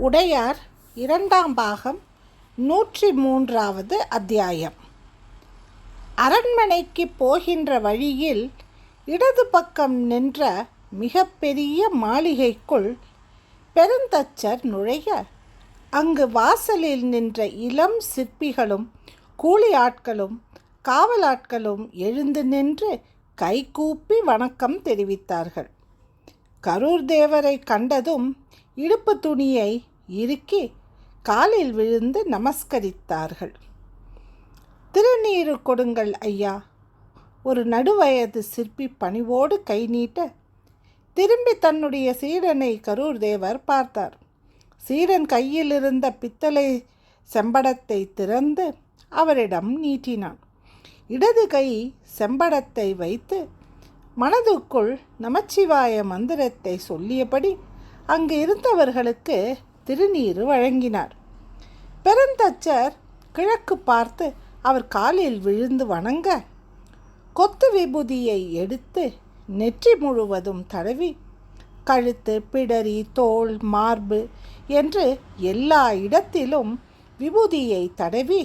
உடையார் இரண்டாம் பாகம் நூற்றி மூன்றாவது அத்தியாயம். அரண்மனைக்கு போகின்ற வழியில் இடது பக்கம் நின்ற மிகப்பெரிய மாளிகைக்குள் பெருந்தச்சர் நுழைய அங்கு வாசலில் நின்ற இளம் சிற்பிகளும் கூலி ஆட்களும் காவலாட்களும் எழுந்து நின்று கைகூப்பி வணக்கம் தெரிவித்தார்கள். கரூர் தேவரை கண்டதும் இடுப்பு துணியை இறுக்கி காலில் விழுந்து நமஸ்கரித்தார்கள். திருநீறு கொடுங்கள் ஐயா. ஒரு நடுவயது சிற்பி பணிவோடு கை நீட்ட திரும்பி தன்னுடைய சீடனை கரூர் தேவர் பார்த்தார். சீடன் கையில் இருந்த பித்தளை செம்படத்தை திறந்து அவரிடம் நீட்டினான். இடது கை செம்படத்தை வைத்து மனதுக்குள் நமச்சிவாய மந்திரத்தை சொல்லியபடி அங்கு இருந்தவர்களுக்கு திருநீறு வழங்கினார். பெருந்தச்சர் கிழக்கு பார்த்து அவர் காலில் விழுந்து வணங்க. கொத்து விபூதியை எடுத்து நெற்றி முழுவதும் தடவி கழுத்து பிடரி தோல் மார்பு என்று எல்லா இடத்திலும் விபூதியை தடவி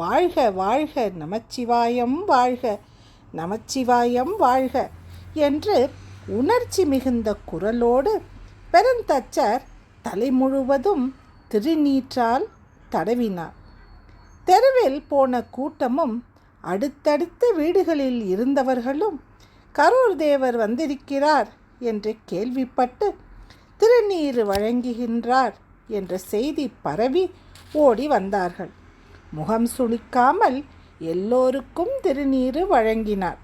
வாழ்க வாழ்க நமச்சிவாயம் வாழ்க நமச்சிவாயம் வாழ்க என்று உணர்ச்சி மிகுந்த குரலோடு பெருந்தச்சர் தலை முழுவதும் திருநீற்றால் தடவினார். தெருவில் போன கூட்டமும் அடுத்தடுத்த வீடுகளில் இருந்தவர்களும் கரூர் தேவர் வந்திருக்கிறார் என்று கேள்விப்பட்டு திருநீர் வழங்குகின்றார் என்ற செய்தி பரவி ஓடி வந்தார்கள். முகம் சுளிக்காமல் எல்லோருக்கும் திருநீறு வழங்கினார்.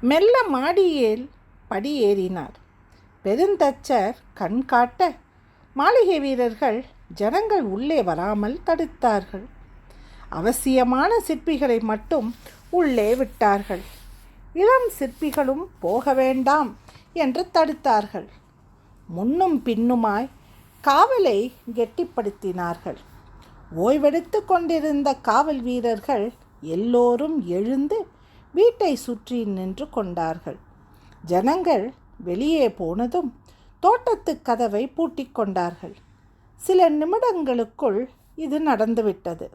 மெல்ல மாடியில் படியேறினார். பெருந்தச்சர் கண் காட்ட மாளிகை வீரர்கள் ஜனங்கள் உள்ளே வராமல் தடுத்தார்கள். அவசியமான சிற்பிகளை மட்டும் உள்ளே விட்டார்கள். இளம் சிற்பிகளும் போக வேண்டாம் என்று தடுத்தார்கள். முன்னும் பின்னுமாய் காவலை கெட்டிப்படுத்தினார்கள். ஓய்வெடுத்து கொண்டிருந்த காவல் வீரர்கள் எல்லோரும் எழுந்து வீட்டை சுற்றி நின்று கொண்டார்கள். ஜனங்கள் வெளியே போனதும் தோட்டத்து கதவை பூட்டிக் கொண்டார்கள். சில நிமிடங்களுக்குள் இது நடந்துவிட்டது.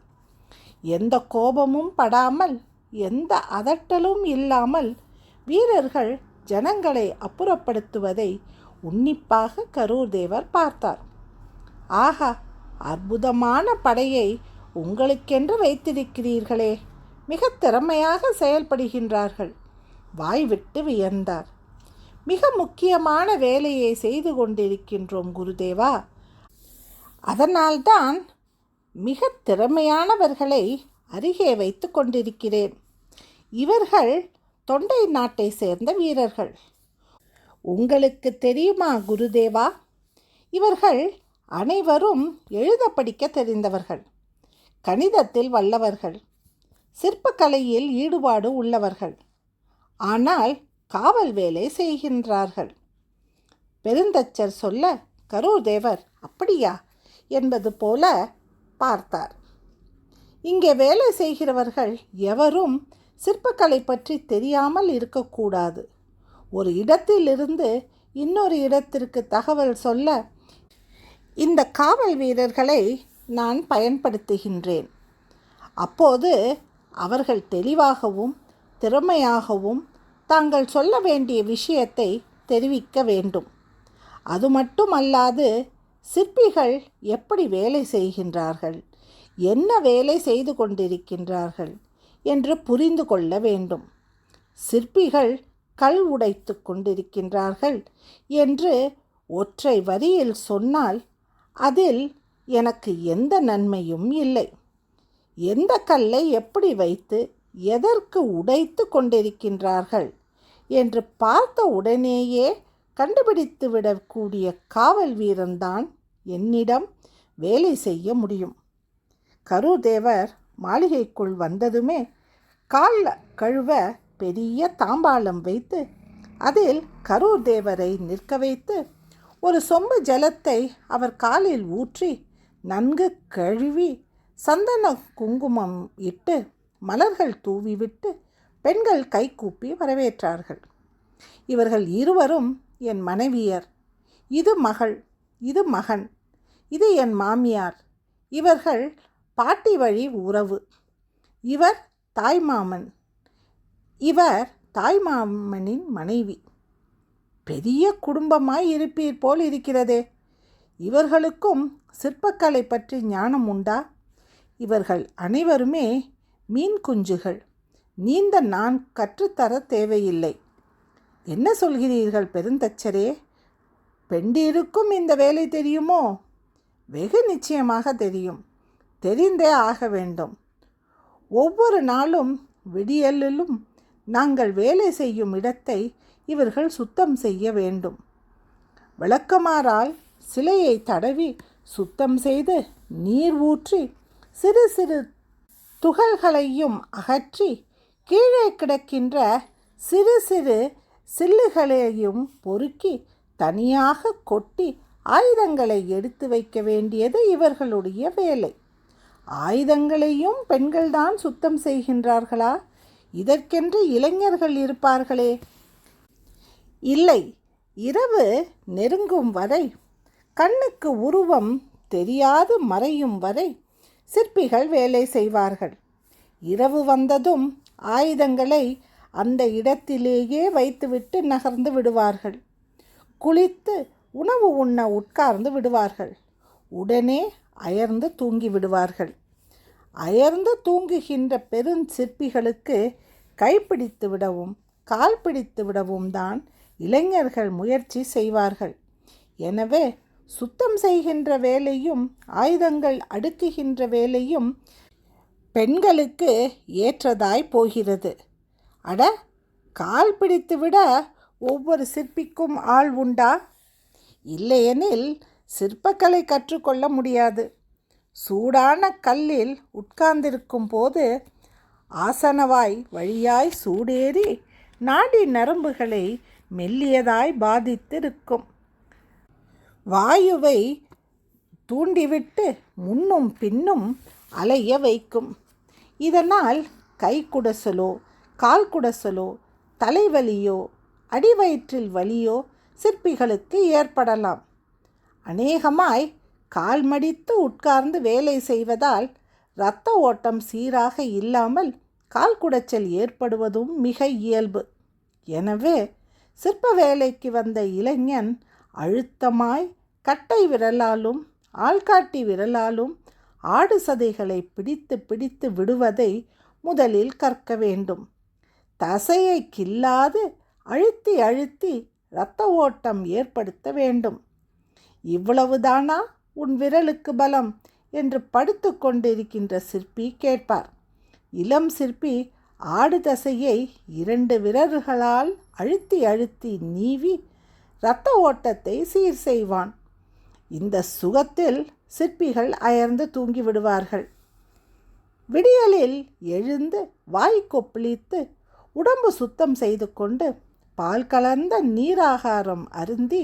எந்த கோபமும் படாமல் எந்த அதட்டலும் இல்லாமல் வீரர்கள் ஜனங்களை அப்புறப்படுத்துவதை உன்னிப்பாக கரூர் தேவர் பார்த்தார். ஆகா அற்புதமான படையை உங்களுக்கென்று வைத்திருக்கிறீர்களே. மிக திறமையாக செயல்படுகின்றார்கள். வாய் விட்டு வியந்தார். மிக முக்கியமான வேலையை செய்து கொண்டிருக்கின்றோம் குருதேவா. அதனால்தான் மிக திறமையானவர்களை அருகே வைத்து கொண்டிருக்கிறேன். இவர்கள் தொண்டை நாட்டை சேர்ந்த வீரர்கள். உங்களுக்கு தெரியுமா குருதேவா? இவர்கள் அனைவரும் எழுத படிக்க தெரிந்தவர்கள். கணிதத்தில் வல்லவர்கள். சிற்பக்கலையில் ஈடுபாடு உள்ளவர்கள். ஆனால் காவல் வேலை செய்கின்றார்கள். பெருந்தச்சர் சொல்ல கரூர் தேவர் அப்படியா? என்பது போல பார்த்தார். இங்கே வேலை செய்கிறவர்கள் எவரும் சிற்பக்கலை பற்றி தெரியாமல் இருக்கக்கூடாது. ஒரு இடத்திலிருந்து இன்னொரு இடத்திற்கு தகவல் சொல்ல இந்த காவல் வீரர்களை நான் பயன்படுத்துகின்றேன். அப்போது அவர்கள் தெளிவாகவும் திறமையாகவும் தாங்கள் சொல்ல வேண்டிய விஷயத்தை தெரிவிக்க வேண்டும். அது மட்டுமல்லாது சிற்பிகள் எப்படி வேலை செய்கின்றார்கள்? என்ன வேலை செய்து கொண்டிருக்கின்றார்கள்? என்று புரிந்து கொள்ள வேண்டும். சிற்பிகள் கல் உடைத்து கொண்டிருக்கின்றார்கள் என்று ஒற்றை வரியில் சொன்னால் அதில் எனக்கு எந்த நன்மையும் இல்லை. எந்த கல்லை எப்படி வைத்து எதற்கு உடைத்து கொண்டிருக்கின்றார்கள் என்று பார்த்த உடனேயே கண்டுபிடித்து விடக்கூடிய காவல் வீரன்தான் என்னிடம் வேலை செய்ய முடியும். கருதேவர் மாளிகைக்குள் வந்ததுமே கால் கழுவ பெரிய தாம்பாளம் வைத்து அதில் கரூர் தேவரை நிற்க வைத்து ஒரு சொம்பு ஜலத்தை அவர் காலில் ஊற்றி நன்கு கழுவி சந்தன குங்குமம் இட்டு மலர்கள் தூவிவிட்டு பெண்கள் கைகூப்பி வரவேற்றார்கள். இவர்கள் இருவரும் என் மனைவியர் இது மகள் இது மகன் இது என் மாமியார் இவர்கள் பாட்டி வழி உறவு இவர் தாய்மாமன் இவர் தாய்மாமனின் மனைவி. பெரிய குடும்பமாய் இருப்பீர் போல் இருக்கிறதே இவர்களுக்கும் சிற்பக்கலை பற்றி ஞானம் உண்டா? இவர்கள் அனைவருமே மீன் குஞ்சுகள். நீந்த நான் கற்றுத்தர தேவையில்லை. என்ன சொல்கிறீர்கள் பெருந்தச்சரே? பெண்டிருக்கும் இந்த வேலை தெரியுமோ? வெகு நிச்சயமாக தெரியும். தெரிந்தே ஆக வேண்டும். ஒவ்வொரு நாளும் விடியலிலும் நாங்கள் வேலை செய்யும் இடத்தை இவர்கள் சுத்தம் செய்ய வேண்டும். விளக்கமாறால் சிலையை தடவி சுத்தம் செய்து நீர் ஊற்றி சிறு சிறு துகள்களையும் அகற்றி கீழே கிடக்கின்ற சிறு சிறு சில்லுகளையும் பொறுக்கி தனியாக கொட்டி ஆயுதங்களை எடுத்து வைக்க வேண்டியது இவர்களுடைய வேலை. ஆயுதங்களையும் பெண்கள்தான் சுத்தம் செய்கின்றார்களா? இதற்கென்று இளைஞர்கள் இருப்பார்களே? இல்லை இரவு நெருங்கும் வரை கண்ணுக்கு உருவம் தெரியாது மறையும் வரை சிற்பிகள் வேலை செய்வார்கள். இரவு வந்ததும் ஆயுதங்களை அந்த இடத்திலேயே வைத்துவிட்டு நகர்ந்து விடுவார்கள். குளித்து உணவு உண்ண உட்கார்ந்து விடுவார்கள். உடனே அயர்ந்து தூங்கி விடுவார்கள். அயர்ந்து தூங்குகின்ற பெருஞ்சிற்பிகளுக்கு கைப்பிடித்து விடவும் கால் பிடித்து விடவும் தான் இளைஞர்கள் முயற்சி செய்வார்கள். எனவே சுத்தம் செய்கின்ற வேலையும் ஆயுதங்கள் அடுக்குகின்ற வேலையும் பெண்களுக்கு ஏற்றதாய் போகிறது. அட கால் பிடித்து விட ஒவ்வொரு சிற்பிக்கும் ஆள் உண்டா? இல்லையெனில் சிற்பக்கலை கற்றுக்கொள்ள முடியாது. சூடான கல்லில் உட்கார்ந்திருக்கும் போது ஆசனவாய் வழியாய் சூடேறி நாடி நரம்புகளை மெல்லியதாய் பாதித்திருக்கும். வாயுவை தூண்டிவிட்டு முன்னும் பின்னும் அலைய வைக்கும். இதனால் கை குடசலோ கால் குடசலோ தலைவலியோ அடிவயிற்றில் வலியோ சிற்பிகளுக்கு ஏற்படலாம். அநேகமாய் கால் மடித்து உட்கார்ந்து வேலை செய்வதால் இரத்த ஓட்டம் சீராக இல்லாமல் கால் குடைச்சல் ஏற்படுவதும் மிக இயல்பு. எனவே சிற்ப வேலைக்கு வந்த இளைஞன் அழுத்தமாய் கட்டை விரலாலும் ஆள்காட்டி விரலாலும் ஆடு சதைகளை பிடித்து பிடித்து விடுவதை முதலில் கற்க வேண்டும். தசையை கில்லாது அழுத்தி அழுத்தி இரத்த ஓட்டம் ஏற்படுத்த வேண்டும். இவ்வளவுதானா உன் விரலுக்கு பலம்? என்று படுத்து கொண்டிருக்கின்ற சிற்பி கேட்பார். இளம் சிற்பி ஆடு தசையை இரண்டு விரல்களால் அழுத்தி அழுத்தி நீவி இரத்த ஓட்டத்தை சீர் செய்வான். இந்த சுகத்தில் சிற்பிகள் அயர்ந்து தூங்கி விடுவார்கள் விடியலில் எழுந்து வாய் கொப்பளித்து உடம்பு சுத்தம் செய்து கொண்டு பால் கலந்த நீராகாரம் அருந்தி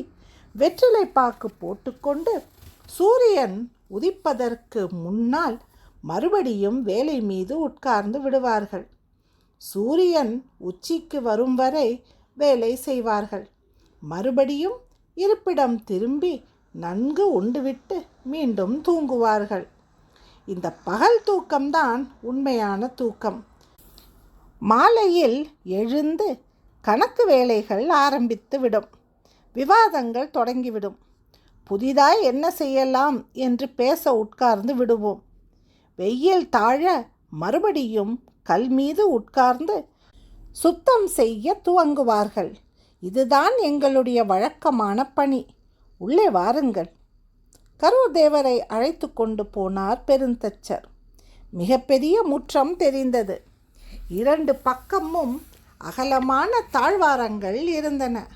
வெற்றிலை பாக்கு போட்டுக்கொண்டு சூரியன் உதிப்பதற்கு முன்னால் மறுபடியும் வேலை மீது உட்கார்ந்து விடுவார்கள். சூரியன் உச்சிக்கு வரும் வரை வேலை செய்வார்கள். மறுபடியும் இருப்பிடம் திரும்பி நன்கு உண்டுவிட்டு மீண்டும் தூங்குவார்கள். இந்த பகல் தூக்கம்தான் உண்மையான தூக்கம். மாலையில் எழுந்து கணக்கு வேலைகள் ஆரம்பித்து விடும் விவாதங்கள் தொடங்கிவிடும். புதிதாய் என்ன செய்யலாம் என்று பேச உட்கார்ந்து விடுவோம். வெயில் தாழ மறுபடியும் கல் மீது உட்கார்ந்து சுத்தம் செய்ய துவங்குவார்கள். இதுதான் எங்களுடைய வழக்கமான பணி. உள்ளே வாருங்கள். கரூர் தேவரை அழைத்து கொண்டு போனார் பெருந்தச்சர். மிகப்பெரிய முற்றம் தெரிந்தது. இரண்டு பக்கமும் அகலமான தாழ்வாரங்கள் இருந்தன.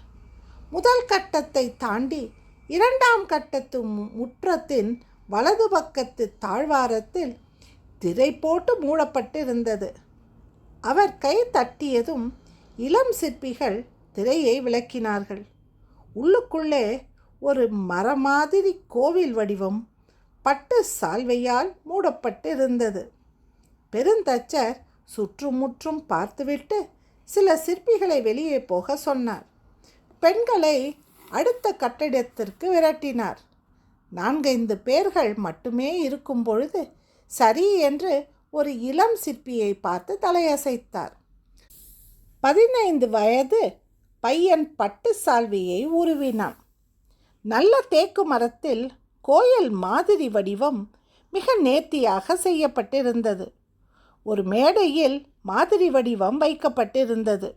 முதல் கட்டத்தை தாண்டி இரண்டாம் கட்டத்து முற்றத்தின் வலது பக்கத்து தாழ்வாரத்தில் திரை போட்டு மூடப்பட்டிருந்தது. அவர் கை தட்டியதும் இளம் சிற்பிகள் திரையை விளக்கினார்கள். உள்ளுக்குள்ளே ஒரு மரமாதிரி கோவில் வடிவம் பட்டு சால்வையால் மூடப்பட்டு இருந்தது பெருந்தச்சர் சுற்றுமுற்றும் பார்த்துவிட்டு சில சிற்பிகளை வெளியே போக சொன்னார். பெண்களை அடுத்த கட்டிடத்திற்கு விரட்டினார். நான்கைந்து பேர்கள் மட்டுமே இருக்கும் பொழுது சரி என்று ஒரு இளம் சிற்பியை பார்த்து தலையசைத்தார். பதினைந்து வயது பையன் பட்டு சால்வையை உருவினான். நல்ல தேக்கு மரத்தில் கோயில் மாதிரி வடிவம் மிக நேர்த்தியாக செய்யப்பட்டிருந்தது. ஒரு மேடையில் மாதிரி வடிவம் வைக்கப்பட்டிருந்தது.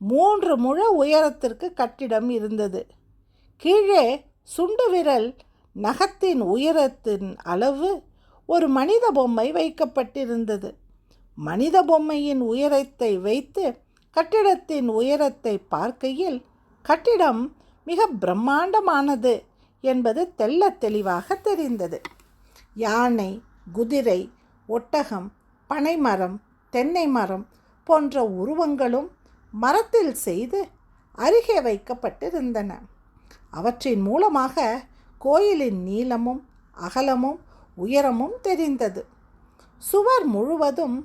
மூன்று முழ உயரத்திற்கு கட்டிடம் இருந்தது. கீழே சுண்டு விரல் நகத்தின் உயரத்தின் அளவு ஒரு மனித பொம்மை வைக்கப்பட்டிருந்தது. மனித பொம்மையின் உயரத்தை வைத்து கட்டிடத்தின் உயரத்தை பார்க்கையில் கட்டிடம் மிக பிரம்மாண்டமானது என்பது தெள்ள தெளிவாக தெரிந்தது. யானை குதிரை ஒட்டகம் பனைமரம் தென்னை மரம் போன்ற உருவங்களும் மரத்தில் செய்து அருகே வைக்கப்பட்டிருந்தன. அவற்றின் மூலமாக கோயிலின் நீளமும் அகலமும் உயரமும் தெரிந்தது. சுவர் முழுவதும்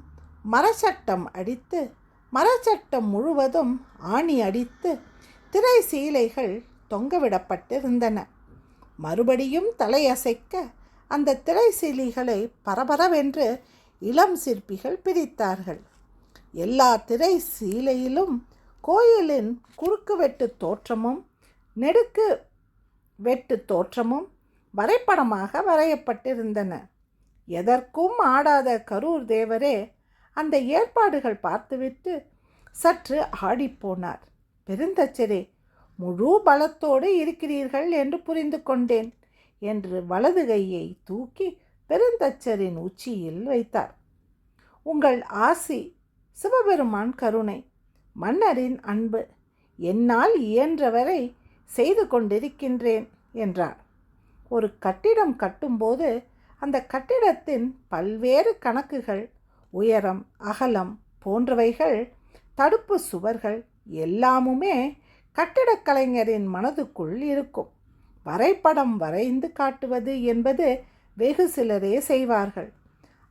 மரச்சட்டம் அடித்து மரச்சட்டம் முழுவதும் ஆணி அடித்து திரை சீலைகள் தொங்கவிடப்பட்டிருந்தன. மறுபடியும் தலையசைக்க அந்த திரை சீலைகளை பரபரவென்று இளம் சிற்பிகள் பிரித்தார்கள். எல்லா திரை சீலையிலும் கோயிலின் குறுக்குவெட்டு தோற்றமும் நெடுக்கு வெட்டு தோற்றமும் வரைபடமாக வரையப்பட்டிருந்தன. எதற்கும் ஆடாத கரூர் தேவரே அந்த ஏற்பாடுகள் பார்த்துவிட்டு சற்று ஆடிப்போனார். பெருந்தச்சரே முழு பலத்தோடு இருக்கிறீர்கள் என்று புரிந்து கொண்டேன் என்று வலது கையை தூக்கி பெருந்தச்சரின் உச்சியில் வைத்தார். உங்கள் ஆசி சிவபெருமான் கருணை மன்னரின் அன்பு என்னால் இயன்றவரை செய்து கொண்டிருக்கின்றேன் என்றார். ஒரு கட்டிடம் கட்டும்போது அந்த கட்டிடத்தின் பல்வேறு கணக்குகள் உயரம் அகலம் போன்றவைகள் தடுப்பு சுவர்கள் எல்லாமுமே கட்டிடக்கலைஞரின் மனதுக்குள் இருக்கும். வரைபடம் வரைந்து காட்டுவது என்பது வெகு சிலரே செய்வார்கள்.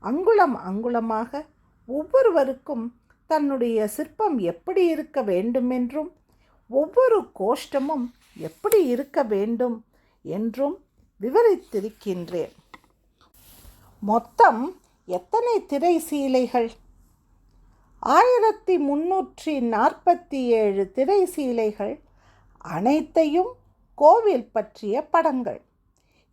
அங்குலம் அங்குலமாக ஒவ்வொருவருக்கும் தன்னுடைய சிற்பம் எப்படி இருக்க வேண்டுமென்றும் ஒவ்வொரு கோஷ்டமும் எப்படி இருக்க வேண்டும் என்றும் விவரித்திருக்கின்றேன். மொத்தம் எத்தனை திரை சீலைகள் ஆயிரத்தி முன்னூற்றி நாற்பத்தி ஏழு திரை சீலைகள் அனைத்தையும் கோவில் பற்றிய படங்கள்.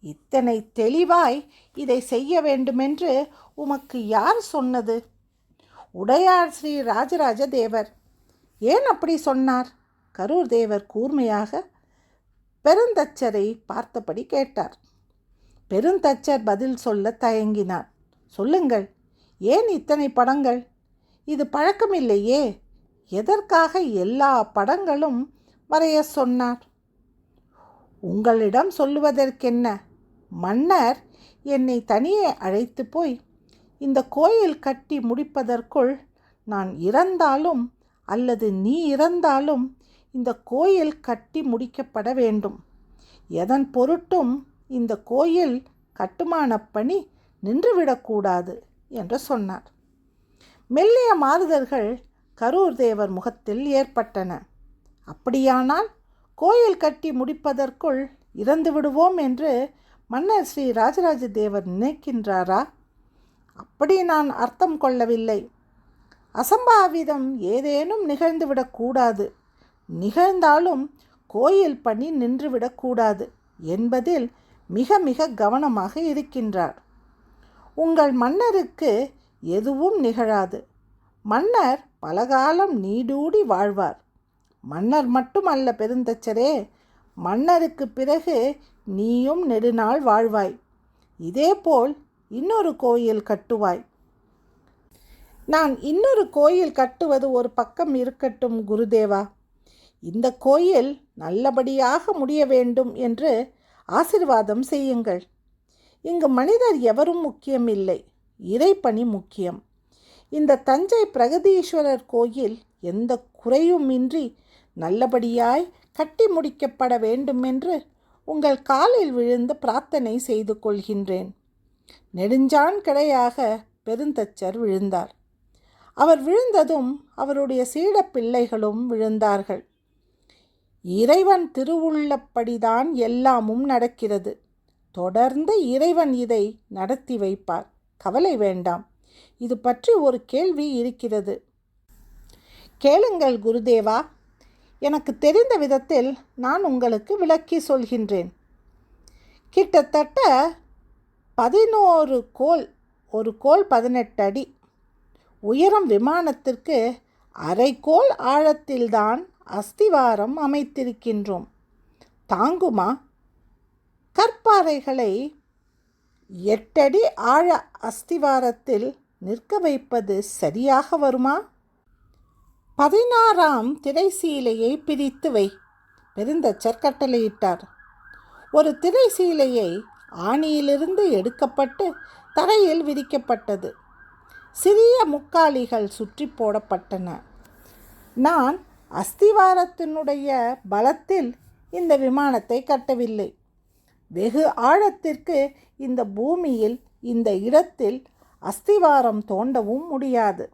இத்தனை தெளிவாய் இதை செய்ய வேண்டுமென்று உமக்கு யார் சொன்னது? உடையார் ஸ்ரீ ராஜராஜ தேவர். ஏன் அப்படி சொன்னார்? கரூர் தேவர் கூர்மையாக பெருந்தச்சரை பார்த்தபடி கேட்டார். பெருந்தச்சர் பதில் சொல்ல தயங்கினார் சொல்லுங்கள். ஏன் இத்தனை படங்கள்? இது பழக்கமில்லையே. எதற்காக எல்லா படங்களும் வரைய சொன்னார்? உங்களிடம் சொல்லுவதற்கென்ன? மன்னர் என்னை தனியே அழைத்து போய் இந்த கோயில் கட்டி முடிப்பதற்குள் நான் இறந்தாலும் அல்லது நீ இறந்தாலும் இந்த கோயில் கட்டி முடிக்கப்பட வேண்டும். எதன் பொருட்டும் இந்த கோயில் கட்டுமானப் பணி நின்றுவிடக்கூடாது என்று சொன்னார். மெல்லிய மாறுதல்கள் கரூர் தேவர் முகத்தில் ஏற்பட்டன. அப்படியானால் கோயில் கட்டி முடிப்பதற்குள் இறந்து விடுவோம் என்று மன்னர் ஸ்ரீ ராஜராஜ தேவர் நினைக்கின்றாரா? அப்படி நான் அர்த்தம் கொள்ளவில்லை. அசம்பாவிதம் ஏதேனும் நிகழ்ந்துவிடக்கூடாது நிகழ்ந்தாலும் கோயில் பணி நின்றுவிடக்கூடாது என்பதில் மிக மிக கவனமாக இருக்கின்றார். உங்கள் மன்னருக்கு எதுவும் நிகழாது. மன்னர் பலகாலம் நீடூடி வாழ்வார். மன்னர் மட்டுமல்ல பெருந்தச்சரே மன்னருக்கு பிறகு நீயும் நெடுநாள் வாழ்வாய். இதேபோல் இன்னொரு கோயில் கட்டுவாய். நான் இன்னொரு கோயில் கட்டுவது ஒரு பக்கம் இருக்கட்டும் குருதேவா. இந்த கோயில் நல்லபடியாக முடிய வேண்டும் என்று ஆசிர்வாதம் செய்யுங்கள். இங்கு மனிதர் எவரும் முக்கியமில்லை. இறைப்பணி முக்கியம். இந்த தஞ்சை பிரகதீஸ்வரர் கோயில் எந்த குறையுமின்றி நல்லபடியாய் கட்டி முடிக்கப்பட வேண்டுமென்று உங்கள் காலில் விழுந்து பிரார்த்தனை செய்து கொள்கின்றேன். நெடுஞ்சான் கிடையாக பெருந்தச்சர் விழுந்தார். அவர் விழுந்ததும் அவருடைய சீட பிள்ளைகளும் விழுந்தார்கள். இறைவன் திருவுள்ளப்படிதான் எல்லாமும் நடக்கிறது. தொடர்ந்து இறைவன் இதை நடத்தி வைப்பார். கவலை வேண்டாம். இது பற்றி ஒரு கேள்வி இருக்கிறது. கேளுங்கள் குருதேவா எனக்கு தெரிந்த விதத்தில் நான் உங்களுக்கு விளக்கி சொல்கின்றேன். கிட்டத்தட்ட பதினோரு கோல் ஒரு கோல் பதினெட்டு அடி. உயரம் விமானத்திற்கு அரைக்கோல் ஆழத்தில்தான் அஸ்திவாரம் அமைத்திருக்கின்றோம். தாங்குமா? கற்பாறைகளை எட்டடி ஆழ அஸ்திவாரத்தில் நிற்க வைப்பது சரியாக வருமா? பதினாறாம் திரைசீலையை பிரித்து வை பெருந்தச்சர் கட்டளையிட்டார் ஒரு திரைசீலையை ஆணியிலிருந்து எடுக்கப்பட்டு தரையில் விரிக்கப்பட்டது. சிறிய முக்காலிகள் சுற்றி போடப்பட்டன. நான் அஸ்திவாரத்தினுடைய பலத்தில் இந்த விமானத்தை கட்டவில்லை. வெகு ஆழத்திற்கு இந்த பூமியில் இந்த இடத்தில் அஸ்திவாரம் தோண்டவும் முடியாது.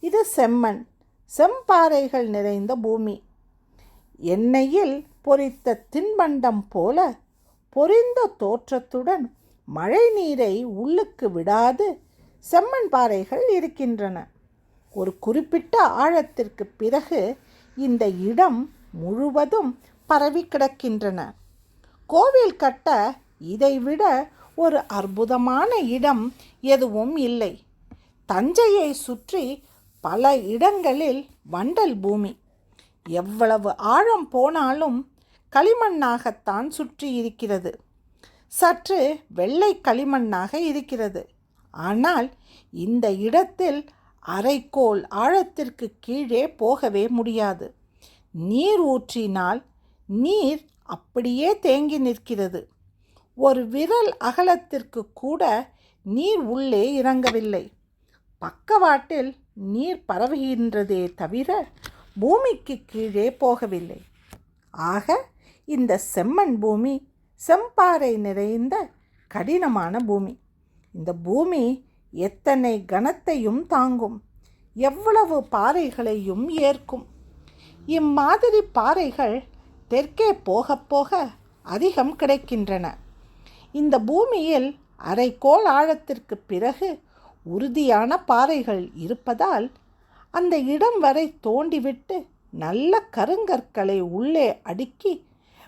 இது செம்மண் செம்பாறைகள் நிறைந்த பூமி. எண்ணெயில் பொரித்த தின்பண்டம் போல பொரிந்த தோற்றத்துடன் மழை நீரை உள்ளுக்கு விடாது செம்மண் பாறைகள் இருக்கின்றன. ஒரு குறிப்பிட்ட ஆழத்திற்கு பிறகு இந்த இடம் முழுவதும் பரவி கிடக்கின்றன கோவில் கட்ட இதைவிட ஒரு அற்புதமான இடம் எதுவும் இல்லை. தஞ்சையை சுற்றி பல இடங்களில் வண்டல் பூமி. எவ்வளவு ஆழம் போனாலும் களிமண்ணாகத்தான் சுற்றி இருக்கிறது. சற்று வெள்ளை களிமண்ணாக இருக்கிறது. ஆனால் இந்த இடத்தில் அரைக்கோள் ஆழத்திற்கு கீழே போகவே முடியாது. நீர் ஊற்றினால் நீர் அப்படியே தேங்கி நிற்கிறது. ஒரு விரல் அகலத்திற்கு கூட நீர் உள்ளே இறங்கவில்லை. பக்கவாட்டில் நீர் பரவுகின்றதே தவிர பூமிக்கு கீழே போகவில்லை. ஆக இந்த செம்மண் பூமி செம்பாறை நிறைந்த கடினமான பூமி. இந்த பூமி எத்தனை கனத்தையும் தாங்கும். எவ்வளவு பாறைகளையும் ஏற்கும். இம்மாதிரி பாறைகள் தெற்கே போக போக அதிகம் கிடைக்கின்றன. இந்த பூமியில் அரைக்கோள் ஆழத்திற்கு பிறகு உறுதியான பாறைகள் இருப்பதால் அந்த இடம் வரை தோண்டிவிட்டு நல்ல கருங்கற்களை உள்ளே அடுக்கி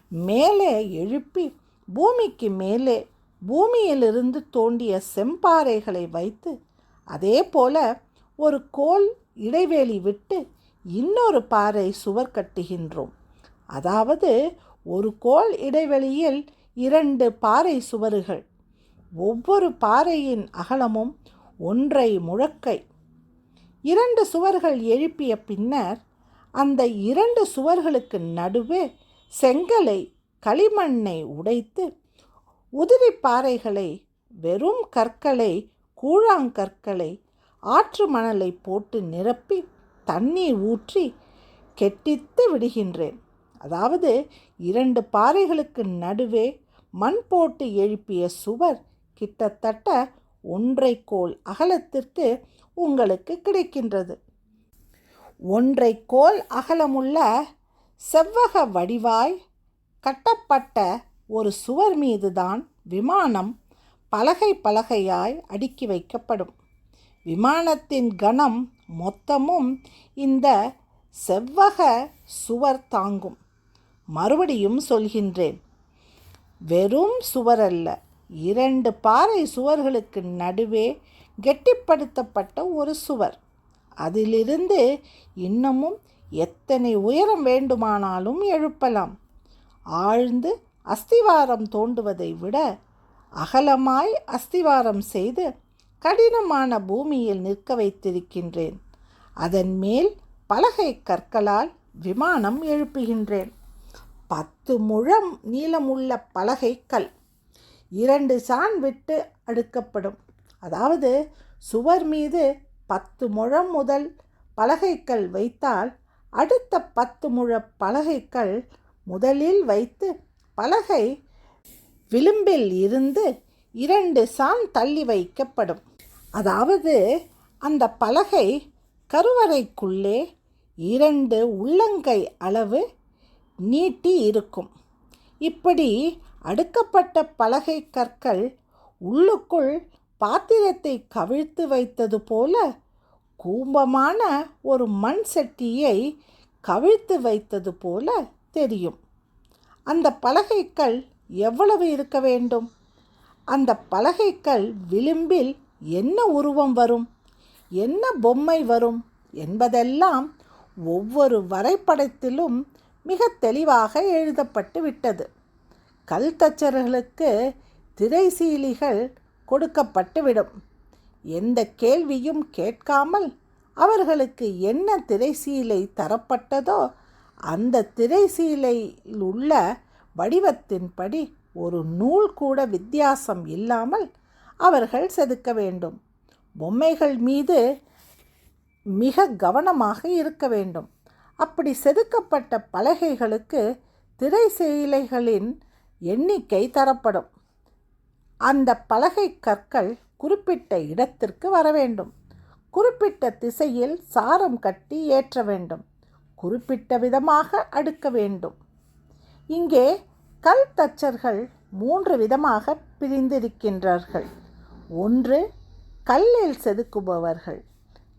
மேலே எழுப்பி பூமிக்கு மேலே பூமியிலிருந்து தோண்டிய செம்பாறைகளை வைத்து அதே போல ஒரு கோல் இடைவேளி விட்டு இன்னொரு பாறை சுவர் கட்டுகின்றோம். அதாவது ஒரு கோல் இடைவெளியில் இரண்டு பாறை சுவர்கள். ஒவ்வொரு பாறையின் அகலமும் ஒன்றை முழக்கை. இரண்டு சுவர்கள் எழுப்பிய பின்னர் அந்த இரண்டு சுவர்களுக்கு நடுவே செங்கலை களிமண்ணை உடைத்து உதிரி பாறைகளை வெறும் கற்களை கூழாங்கற்களை ஆற்று மணலை போட்டு நிரப்பி தண்ணீர் ஊற்றி கெட்டித்து விடுகின்றேன். அதாவது இரண்டு பாறைகளுக்கு நடுவே மண் போட்டு எழுப்பிய சுவர் கிட்டத்தட்ட ஒன்றை கோல் அகலத்திற்கு உங்களுக்கு கிடைக்கின்றது. ஒன்றை கோல் அகலமுள்ள செவ்வக வடிவாய் கட்டப்பட்ட ஒரு சுவர் மீதுதான் விமானம் பலகை பலகையாய் அடுக்கி வைக்கப்படும். விமானத்தின் கணம் மொத்தமும் இந்த செவ்வக சுவர் தாங்கும். மறுபடியும் சொல்கின்றேன். வெறும் சுவரல்ல இரண்டு பாறை சுவர்களுக்கு நடுவே கெட்டிப்படுத்தப்பட்ட ஒரு சுவர். அதிலிருந்து இன்னமும் எத்தனை உயரம் வேண்டுமானாலும் எழுப்பலாம். ஆழ்ந்து அஸ்திவாரம் தோண்டுவதை விட அகலமாய் அஸ்திவாரம் செய்து கடினமான பூமியில் நிற்க வைத்திருக்கின்றேன். அதன் மேல் பலகை கற்களால் விமானம் எழுப்புகின்றேன். பத்து முழம் நீளமுள்ள பலகை கல். இரண்டு சான் விட்டு அடுக்கப்படும். அதாவது சுவர் மீது பத்து முழம் முதல் பலகைக்கல் வைத்தால் அடுத்த பத்து முழ பலகைக்கல் முதலில் வைத்து பலகை விளிம்பில் இருந்து இரண்டு சான் தள்ளி வைக்கப்படும். அதாவது அந்த பலகை கருவறைக்குள்ளே இரண்டு உள்ளங்கை அளவு நீட்டி இருக்கும். இப்படி அடுக்கப்பட்ட பலகை கற்கள் உள்ளுக்குள் பாத்திரத்தை கவிழ்த்து வைத்தது போல கூம்பமான ஒரு மண் சட்டியை கவிழ்த்து வைத்தது போல தெரியும். அந்த பலகைக்கல் எவ்வளவு இருக்க வேண்டும்? அந்த பலகைக்கல் விளிம்பில் என்ன உருவம் வரும்? என்ன பொம்மை வரும்? என்பதெல்லாம் ஒவ்வொரு வரைபடத்திலும் மிக தெளிவாக எழுதப்பட்டு விட்டது. கல் தச்சர்களுக்கு திரைசீலிகள் கொடுக்கப்பட்டுவிடும் எந்த கேள்வியும் கேட்காமல் அவர்களுக்கு என்ன திரைசீலை தரப்பட்டதோ அந்த திரைசீலையில் உள்ள வடிவத்தின்படி ஒரு நூல் கூட வித்தியாசம் இல்லாமல் அவர்கள் செதுக்க வேண்டும். பொம்மைகள் மீது மிக கவனமாக இருக்க வேண்டும். அப்படி செதுக்கப்பட்ட பலகைகளுக்கு திரை செயலைகளின் எண்ணிக்கை தரப்படும். அந்த பலகை கற்கள் குறிப்பிட்ட இடத்திற்கு வர வேண்டும். குறிப்பிட்ட திசையில் சாரம் கட்டி ஏற்ற வேண்டும். குறிப்பிட்ட விதமாக அடுக்க வேண்டும். இங்கே கல் தச்சர்கள் மூன்று விதமாக பிரிந்திருக்கின்றார்கள். ஒன்று கல்லில் செதுக்குபவர்கள்.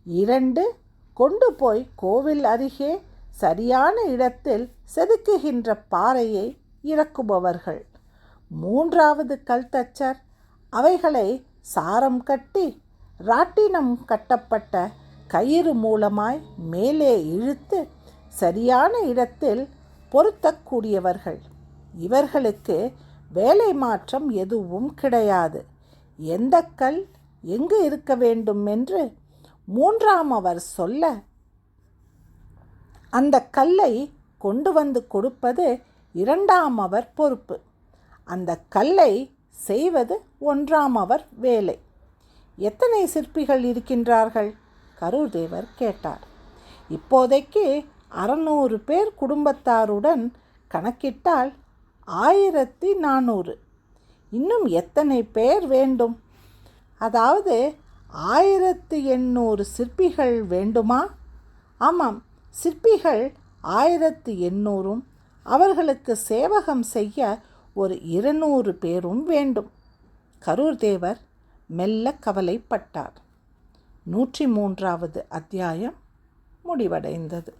இரண்டு கொண்டு போய் கோவில் அருகே சரியான இடத்தில் செதுக்குகின்ற பாறையை இறக்குபவர்கள். மூன்றாவது கல் தச்சர். அவைகளை சாரம் கட்டி ராட்டினம் கட்டப்பட்ட கயிறு மூலமாய் மேலே இழுத்து சரியான இடத்தில் பொருத்தக்கூடியவர்கள். இவர்களுக்கு வேலை மாற்றம் எதுவும் கிடையாது. எந்த கல் எங்கு இருக்க வேண்டும் என்று மூன்றாம் அவர் சொல்ல அந்த கல்லை கொண்டு வந்து கொடுப்பது இரண்டாம் அவர் பொறுப்பு. அந்த கல்லை செய்வது ஒன்றாம் அவர் வேலை. எத்தனை சிற்பிகள் இருக்கின்றார்கள்? கருதேவர் கேட்டார். இப்போதைக்கு அறநூறு பேர் குடும்பத்தாருடன் கணக்கிட்டால் ஆயிரத்தி நானூறு. இன்னும் எத்தனை பேர் வேண்டும்? அதாவது ஆயிரத்து எண்ணூறு சிற்பிகள் வேண்டுமா? ஆமாம் சிற்பிகள் ஆயிரத்து எண்ணூறும் அவர்களுக்கு சேவகம் செய்ய ஒரு இருநூறு பேரும் வேண்டும். கரூர் தேவர் மெல்ல கவலைப்பட்டார். நூற்றி மூன்றாவது அத்தியாயம் முடிவடைந்தது.